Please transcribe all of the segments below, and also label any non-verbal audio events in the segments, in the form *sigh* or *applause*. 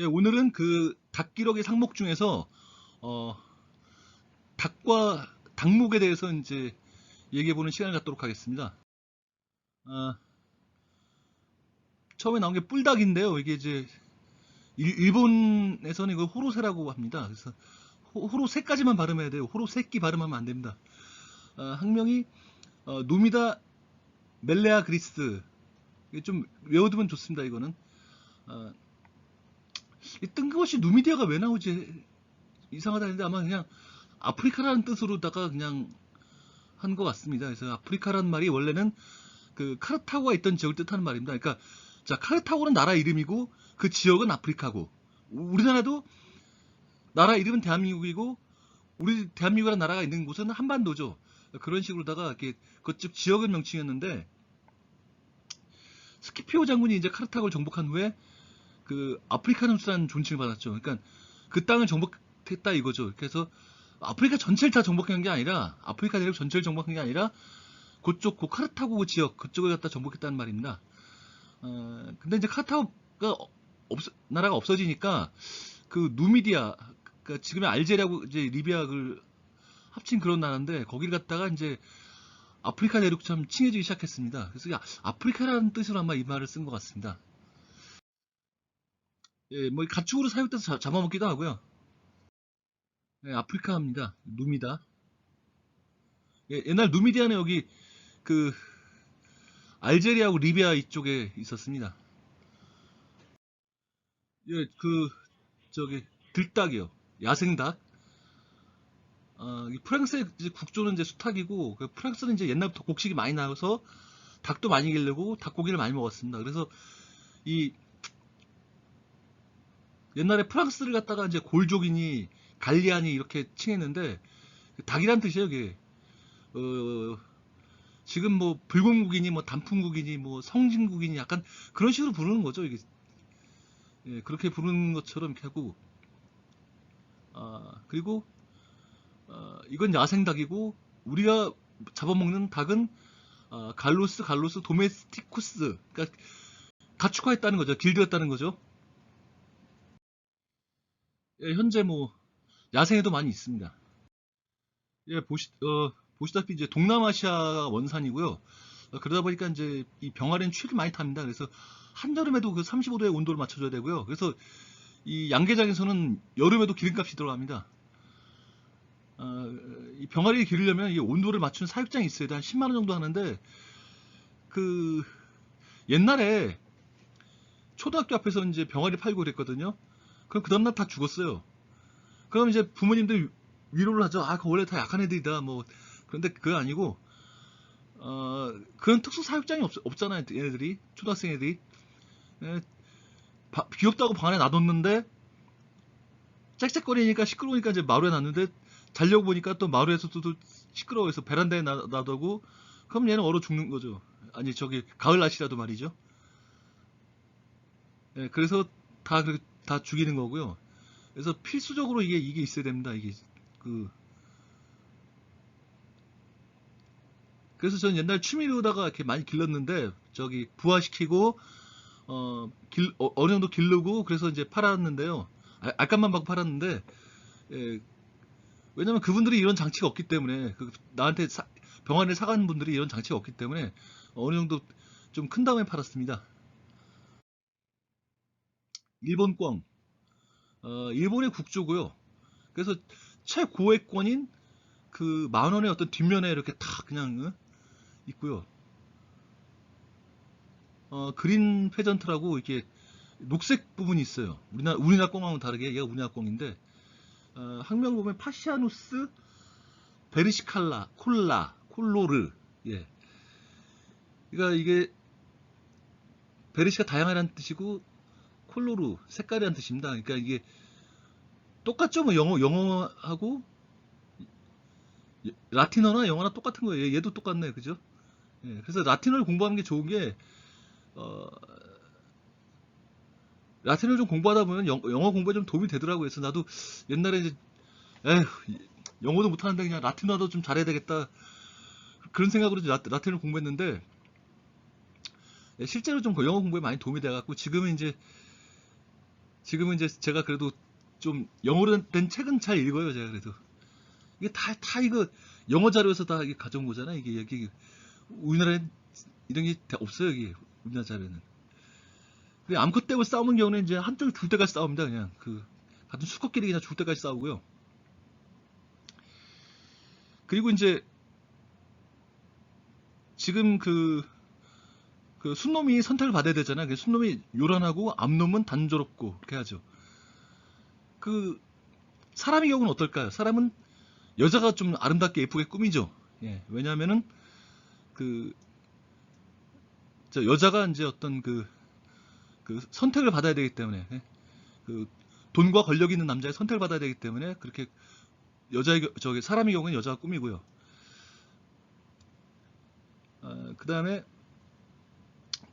예, 오늘은 그 닭기록의 상목 중에서 어, 닭과 닭목에 대해서 이제 얘기해보는 시간을 갖도록 하겠습니다. 아, 처음에 나온 게 뿔닭인데요. 이게 이제 일, 일본에서는 이걸 호로세라고 합니다. 그래서 호, 호로세까지만 발음해야 돼요. 호로세끼 발음하면 안 됩니다. 아, 학명이 어, 노미다 멜레아 그리스. 이게 좀 외워두면 좋습니다. 이거는. 아, 이 뜬금없이 누미디아가 왜 나오지? 이상하다 했는데 아마 그냥 아프리카라는 뜻으로다가 그냥 한 것 같습니다. 그래서 아프리카라는 말이 원래는 그 카르타고가 있던 지역을 뜻하는 말입니다. 그러니까 자 카르타고는 나라 이름이고 그 지역은 아프리카고 우리나라도 나라 이름은 대한민국이고 우리 대한민국이라는 나라가 있는 곳은 한반도죠. 그런 식으로다가 이렇게 그쪽 지역은 명칭이었는데 스키피오 장군이 이제 카르타고를 정복한 후에 그 아프리카누스라는 존칭을 받았죠. 그러니까 그 땅을 정복했다 이거죠. 그래서 아프리카 전체를 다 정복한 게 아니라 아프리카 대륙 전체를 정복한 게 아니라 그쪽 그 카르타고 지역 그쪽을 갖다 정복했다는 말입니다. 어, 근데 이제 카르타고가 없, 나라가 없어지니까 그 누미디아 그러니까 지금의 알제리하고 이제 리비아를 합친 그런 나라인데 거기를 갖다가 이제 아프리카 대륙처럼 칭해지기 시작했습니다. 그래서 아- 아프리카라는 뜻으로 아마 이 말을 쓴 것 같습니다. 예, 뭐 가축으로 사육돼서 자- 잡아먹기도 하고요. 예, 아프리카입니다. 누미다. 예, 옛날 누미디아는 여기 그 알제리하고 리비아 이쪽에 있었습니다. 예, 그 저기 들닭이요. 야생닭. 어, 이 프랑스의 국조는 이제 수탉이고 그 프랑스는 이제 옛날부터 곡식이 많이 나와서 닭도 많이 기르고 닭고기를 많이 먹었습니다. 그래서 이 옛날에 프랑스를 갖다가 이제 골족이니 갈리아니 이렇게 칭했는데 닭이란 뜻이에요, 이게. 어, 지금 뭐 불공국이니 뭐 단풍국이니 뭐 성진국이니 약간 그런 식으로 부르는 거죠, 이게. 예, 그렇게 부르는 것처럼 하고 아, 그리고 어, 이건 야생 닭이고 우리가 잡아먹는 닭은 아, 갈로스 갈로스 도메스티쿠스 그러니까 가축화했다는 거죠. 길들였다는 거죠. 예, 현재 뭐 야생에도 많이 있습니다. 예, 보시, 어, 보시다시피 이제 동남아시아가 원산이고요. 어, 그러다 보니까 이제 이 병아리는 추위를 많이 탑니다. 그래서 한여름에도 그 35도의 온도를 맞춰줘야 되고요. 그래서 이 양계장에서는 여름에도 기름값이 들어갑니다. 어, 이 병아리를 기르려면 이 온도를 맞춘 사육장이 있어야 돼. 한 10만 원 정도 하는데 그 옛날에 초등학교 앞에서 이제 병아리 팔고 그랬거든요. 그럼 그 다음날 다 죽었어요. 그럼 이제 부모님들 위로를 하죠. 아, 그 원래 다 약한 애들이다. 뭐 그런데 그거 아니고 어, 그런 특수 사육장이 없, 없잖아요. 얘네들이 초등학생 애들이 예, 바- 귀엽다고 방 안에 놔뒀는데 짹짹거리니까 시끄러우니까 이제 마루에 놨는데 자려고 보니까 또 마루에서도 또 시끄러워서 베란다에 놔, 놔두고 그럼 얘는 얼어 죽는 거죠. 아니 저기 가을 날씨라도 말이죠. 예, 그래서 다 그렇게 다 죽이는 거고요. 그래서 필수적으로 이게 이게 있어야 됩니다. 이게 그 그래서 저는 옛날 취미로다가 이렇게 많이 길렀는데 저기 부화시키고 어, 길, 어, 어느 정도 기르고 그래서 이제 팔았는데요. 알- 알값만 받고 팔았는데 예, 왜냐면 그분들이 이런 장치가 없기 때문에 그 나한테 사- 병원에 사간 분들이 이런 장치가 없기 때문에 어느 정도 좀 큰 다음에 팔았습니다. 일본 꽝. 어, 일본의 국조고요. 그래서 최고액권인 그 만 원의 어떤 뒷면에 이렇게 다 그냥 어? 있고요. 어, 그린 페전트라고 이렇게 녹색 부분이 있어요. 우리나라 우리나라 꽝하고는 다르게 얘가 우리나라 꽝인데 어, 학명 보면 파시아누스 베르시칼라 콜라 콜로르 예. 그러니까 이게 베르시가 다양하다는 뜻이고 콜로르 색깔이라는 뜻입니다. 그러니까 이게 똑같죠 뭐 영어 영어하고 라틴어나 영어나 똑같은 거예요. 얘- 얘도 똑같네, 그죠? 예, 그래서 라틴어를 공부하는 게 좋은 게 어, 라틴어를 좀 공부하다 보면 영, 어 공부에 좀 도움이 되더라고요. 그래서 나도 옛날에 이제 에휴 영어도 못하는데 그냥 라틴어도 좀 잘해야 되겠다 그런 생각으로 라, 라틴어를 공부했는데 예, 실제로 좀 영어 공부에 많이 도움이 돼갖고 지금은 이제 지금은 이제 제가 그래도 좀 영어로 된 책은 잘 읽어요, 제가 그래도. 이게 다, 다 이거 영어 자료에서 다 이게 가져온 거잖아, 이게 여기 우리나라에 이런 게다 없어요, 여기 우리나라 자료는. 암컷 떼고 싸우는 경우는 이제 한쪽이 줄 때까지 싸웁니다, 그냥 그 같은 수컷끼리 그냥 줄 때까지 싸우고요. 그리고 이제 지금 그, 그 순놈이 선택을 받아야 되잖아요. 그 순놈이 요란하고 암놈은 단조롭고 그렇게 하죠. 그 사람의 경우는 어떨까요? 사람은 여자가 좀 아름답게 예쁘게 꾸미죠. 예, 왜냐하면은 그저 여자가 이제 어떤 그, 그 선택을 받아야 되기 때문에 예, 그 돈과 권력 있는 남자의 선택을 받아야 되기 때문에 그렇게 여자의 겨- 저기 사람의 경우는 여자가 꾸미고요. 그 다음에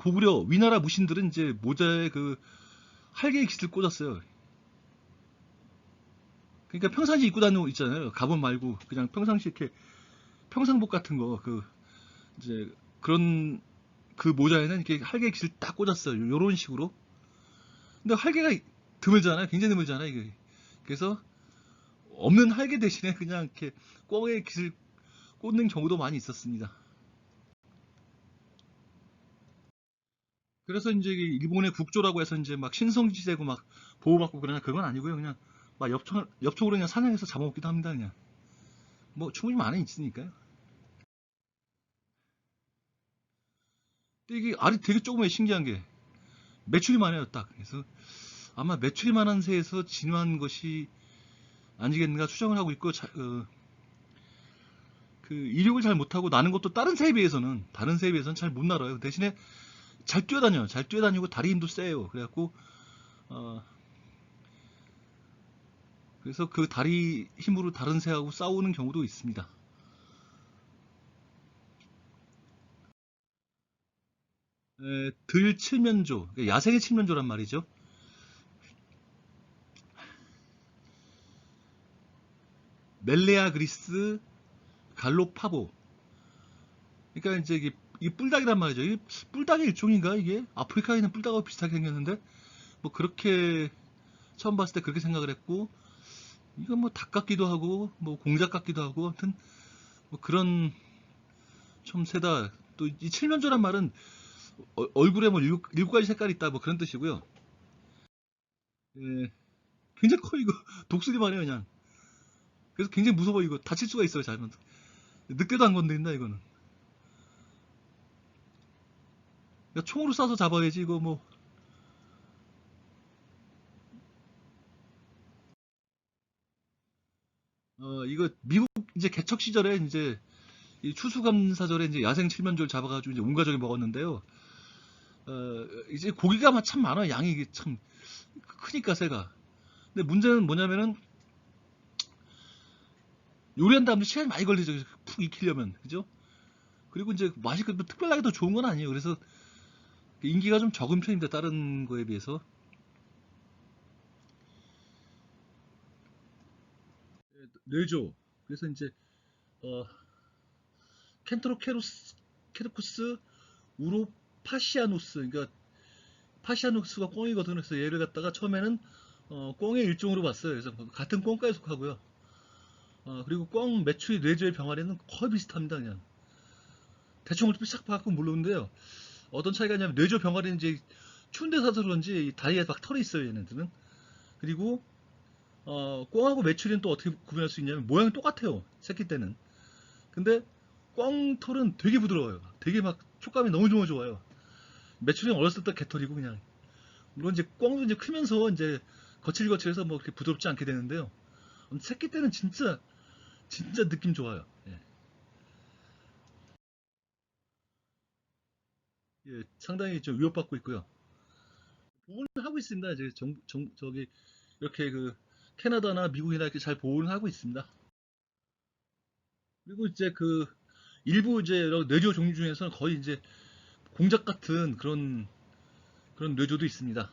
고구려 위나라 무신들은 이제 모자에 그 할개의 깃을 꽂았어요. 그러니까 평상시 입고 다니는 옷 있잖아요. 가본 말고 그냥 평상시 이렇게 평상복 같은 거 그 이제 그런 그 모자에는 이렇게 할개의 깃을 딱 꽂았어요. 요런 식으로. 근데 할개가 드물잖아요. 굉장히 드물잖아요. 이게. 그래서 없는 할개 대신에 그냥 이렇게 꽝에 깃을 꽂는 경우도 많이 있었습니다. 그래서 이제 이 일본의 국조라고 해서 이제 막 신성지되고 막 보호받고 그러냐 그건 아니고요. 그냥 막 엽총, 엽총으로 그냥 사냥해서 잡아먹기도 합니다. 그냥 뭐 충분히 많이 있으니까요. 이게 알이 되게 조그매 신기한 게 매출이 많아요. 딱 그래서 아마 매출이 많은 새에서 진화한 것이 아니겠는가 추정을 하고 있고 자, 어, 그 이륙을 잘 못하고 나는 것도 다른 새에 비해서는 다른 새에 비해서는 잘 못 날아요. 대신에 잘 뛰어다녀요. 잘 뛰어다니고 다리 힘도 세요. 그래갖고 어, 그래서 그 다리 힘으로 다른 새하고 싸우는 경우도 있습니다. 에, 들 칠면조, 야생의 칠면조란 말이죠. 멜레아 그리스 갈로파보. 그러니까 이제 이게 뿔닭이란 말이죠. 이게 뿔닭의 일종인가 이게? 아프리카에 있는 뿔닭하고 비슷하게 생겼는데 뭐 그렇게 처음 봤을 때 그렇게 생각을 했고 이건 뭐 닭 같기도 하고 뭐 공작 같기도 하고 아무튼 뭐 그런 좀 세다. 또 이 칠면조란 말은 어- 얼굴에 뭐 일곱, 일곱 가지 색깔이 있다 뭐 그런 뜻이고요. 예, 굉장히 커 이거 *laughs* 독수리만 해요 그냥. 그래서 굉장히 무서워 이거 다칠 수가 있어요 잘못. 늑대도 안 건드린다 이거는. 그러니까 총으로 쏴서 잡아야지 이거 뭐. 어 이거 미국 이제 개척 시절에 이제 이 추수감사절에 이제 야생 칠면조를 잡아가지고 이제 온 가족이 먹었는데요. 어 이제 고기가 막참 많아 요 양이 참 크니까 새가. 근데 문제는 뭐냐면은 요리한 다음에 시간이 많이 걸리죠. 푹 익히려면 그죠? 그리고 이제 맛이 그 특별하게 더 좋은 건 아니에요. 그래서 인기가 좀 적은 편입니다. 다른 거에 비해서. 뇌조. 그래서 이제 어 켄트로케루스 케르쿠스 우로파시아누스 그러니까 파시아누스가 꽁이거든요. 그래서 얘를 갖다가 처음에는 어, 꽁의 일종으로 봤어요. 그래서 같은 꽁과에 속하고요. 어, 그리고 꽁 매출이 뇌조의 병아리는 거의 비슷합니다. 그냥 대충 얼핏 싹 봐갖고 모르는데요. 어떤 차이가 있냐면 뇌조 병아리는 이제 추운 데 사서 그런지 이 다리에 막 털이 있어요. 얘네들은. 그리고 어, 꽁하고 매출이는 또 어떻게 구분할 수 있냐면 모양이 똑같아요. 새끼 때는. 근데 꽁 털은 되게 부드러워요. 되게 막 촉감이 너무 너무 좋아요. 매출이 어렸을 때 개털이고 그냥. 물론 이제 꽁도 이제 크면서 이제 거칠거칠해서 뭐 그렇게 부드럽지 않게 되는데요. 새끼 때는 진짜 진짜 느낌 좋아요. 예. 예, 상당히 좀 위협받고 있고요. 보호는 하고 있습니다. 이제 정, 정, 저기 이렇게 그 캐나다나 미국이나 이렇게 잘 보호는 하고 있습니다. 그리고 이제 그 일부 이제 여러 뇌조 종류 중에서는 거의 이제 공작 같은 그런 그런 뇌조도 있습니다.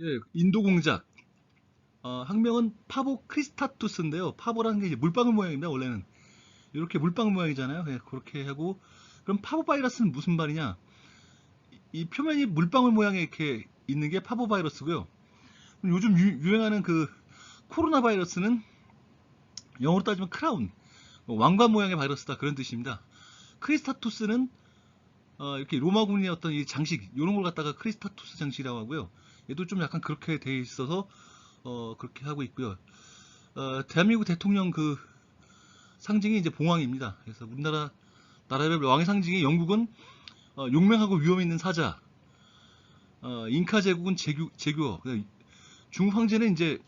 예, 인도 공작. 어, 학명은 파보 크리스타투스인데요. 파보라는 게 물방울 모양입니다. 원래는 이렇게 물방울 모양이잖아요. 예, 그렇게 하고 그럼 파보 바이러스는 무슨 말이냐? 이, 이 표면이 물방울 모양의 이렇게 있는 게 파보 바이러스고요. 요즘 유, 행하는그 코로나 바이러스는 영어로 따지면 크라운, 뭐 왕관 모양의 바이러스다 그런 뜻입니다. 크리스타투스는 어, 이렇게 로마군의 어떤 이 장식 이런 걸 갖다가 크리스타투스 장식이라고 하고요. 얘도 좀 약간 그렇게 돼 있어서 어, 그렇게 하고 있고요. 어, 대한민국 대통령 그 상징이 이제 봉황입니다. 그래서 우리나라 나라별 왕의 상징이 영국은 어, 용맹하고 위험 있는 사자, 어, 잉카 제국은 제규, 제규어, 중국 황제는 이제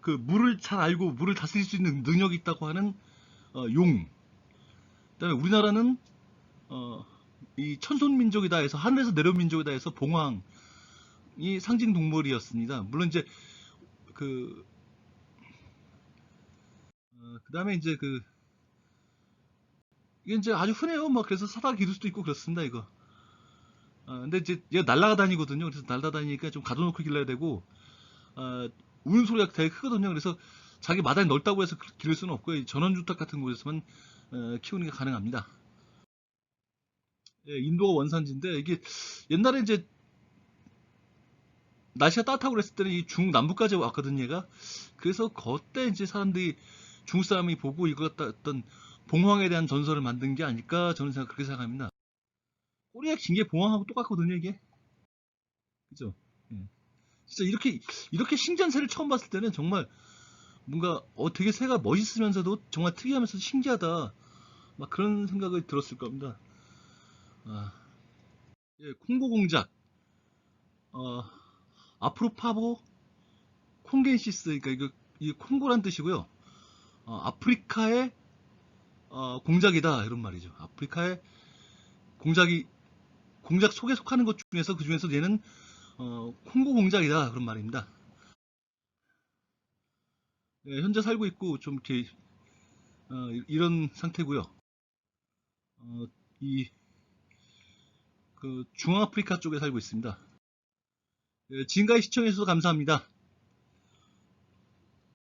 그 물을 잘 알고 물을 다스릴 수 있는 능력이 있다고 하는 어, 용. 그다음에 우리나라는 어, 이 천손 민족이다 해서 하늘에서 내려온 민족이다 해서 봉황이 상징 동물이었습니다. 물론 이제 그 어, 그다음에 이제 그 이게 이제 아주 흔해요. 막 그래서 사다 기를 수도 있고 그렇습니다. 이거. 어, 근데 이제 얘가 날아다니거든요. 그래서 날아다니니까 좀 가둬놓고 길러야 되고 어, 우는 소리가 되게 크거든요. 그래서 자기 마당이 넓다고 해서 그- 기를 수는 없고요. 이 전원주택 같은 곳에서만 어, 키우는 게 가능합니다. 예, 인도가 원산지인데 이게 옛날에 이제 날씨가 따뜻하고 그랬을 때는 이 중남부까지 왔거든 얘가. 그래서 그때 이제 사람들이 중국 사람이 보고 이거 갖다 어떤 봉황에 대한 전설을 만든 게 아닐까 저는 생각 그렇게 생각합니다. 꼬리가 긴 게 봉황하고 똑같거든요 이게. 그죠? 예. 진짜 이렇게 이렇게 신기한 새를 처음 봤을 때는 정말 뭔가 어 되게 새가 멋있으면서도 정말 특이하면서 신기하다 막 그런 생각이 들었을 겁니다. 아, 예, 콩고 공작 어, 아프로파보 콩겐시스 그러니까 이거 이 콩고란 뜻이고요. 어, 아프리카의 어, 공작이다 이런 말이죠. 아프리카의 공작이 공작 속에 속하는 것 중에서 그 중에서 얘는 어, 콩고 공작이다 그런 말입니다. 예, 현재 살고 있고 좀 이렇게 어, 이- 이런 상태고요. 어, 이 그 중앙아프리카 쪽에 살고 있습니다. 예, 지금까지 시청해주셔서 감사합니다.